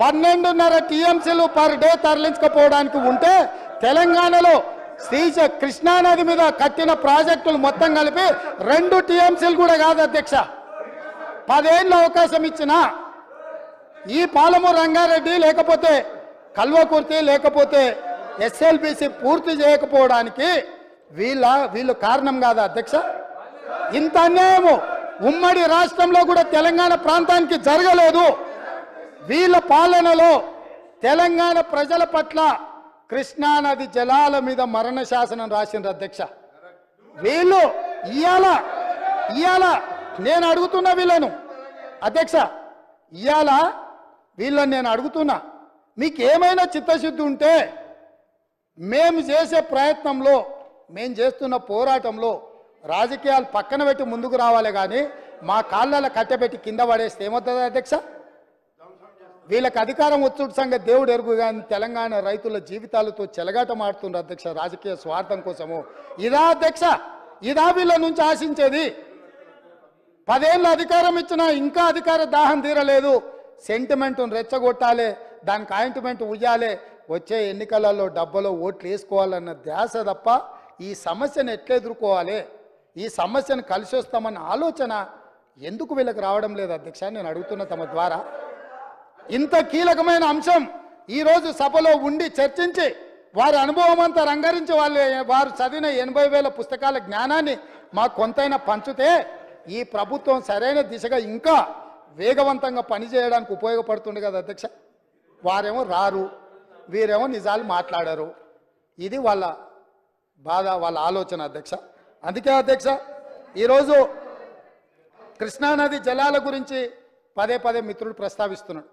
పన్నెండున్నర టీఎంసీలు per day తరలించకపోవడానికి ఉంటే తెలంగాణలో శ్రీశ కృష్ణానది మీద కట్టిన ప్రాజెక్టులు మొత్తం కలిపి రెండు టీఎంసీలు కూడా కాదు అధ్యక్ష. పదేళ్ళు అవకాశం ఇచ్చిన ఈ పాలము రంగారెడ్డి లేకపోతే కల్వకుర్తి లేకపోతే ఎస్ఎల్బిసి పూర్తి చేయకపోవడానికి వీళ్ళ వీళ్ళు కారణం కాదా అధ్యక్ష? ఇంత అన్యాయము ఉమ్మడి రాష్ట్రంలో కూడా తెలంగాణ ప్రాంతానికి జరగలేదు. వీళ్ళ పాలనలో తెలంగాణ ప్రజల పట్ల కృష్ణానది జలాల మీద మరణ శాసనం రాసిండ్రు అధ్యక్ష. వీళ్ళు ఇయాల ఇయాల నేను అడుగుతున్నా వీళ్ళను. అధ్యక్ష ఇయాల వీళ్ళని నేను అడుగుతున్నా. మీకు ఏమైనా చిత్తశుద్ధి ఉంటే మేము చేసే ప్రయత్నంలో మేము చేస్తున్న పోరాటంలో రాజకీయాలు పక్కన పెట్టి ముందుకు రావాలి కానీ మా కాళ్ళలో కట్టెపెట్టి కింద పడేస్తే ఏమవుతుంది అధ్యక్ష? వీళ్ళకి అధికారం వచ్చుడు సంగతి దేవుడు ఎరుగు కానీ తెలంగాణ రైతుల జీవితాలతో చెలగాట చెలగాటమాడుతున్నారు అధ్యక్ష. రాజకీయ స్వార్థం కోసము. ఇదా అధ్యక్ష ఇదా వీళ్ళ నుంచి ఆశించేది. పదేళ్ళ అధికారం ఇచ్చినా ఇంకా అధికార దాహం తీరలేదు. సెంటిమెంట్ రెచ్చగొట్టాలి దానికి ఆయింట్మెంట్ ఉయ్యాలి. వచ్చే ఎన్నికలలో డబ్బలో ఓట్లు వేసుకోవాలన్న ధ్యాస తప్ప ఈ సమస్యను ఎట్లా ఎదుర్కోవాలి ఈ సమస్యను కలిసి వస్తామన్న ఆలోచన ఎందుకు వీళ్ళకి రావడం లేదు అధ్యక్ష? నేను అడుగుతున్న తమ ద్వారా. ఇంత కీలకమైన అంశం ఈరోజు సభలో ఉండి చర్చించి వారి అనుభవం అంతా రంగరించి వాళ్ళు వారు చదివిన ఎనభై వేల పుస్తకాల జ్ఞానాన్ని మాకు కొంతైనా పంచితే ఈ ప్రభుత్వం సరైన దిశగా ఇంకా వేగవంతంగా పనిచేయడానికి ఉపయోగపడుతుంది కదా అధ్యక్ష? వారేమో రారు వీరేమో నిజాలు మాట్లాడారు. ఇది వాళ్ళ బాధ వాళ్ళ ఆలోచన అధ్యక్ష. అందుకే అధ్యక్ష ఈరోజు కృష్ణానది జలాల గురించి పదే పదే మిత్రుడు ప్రస్తావిస్తున్నాడు.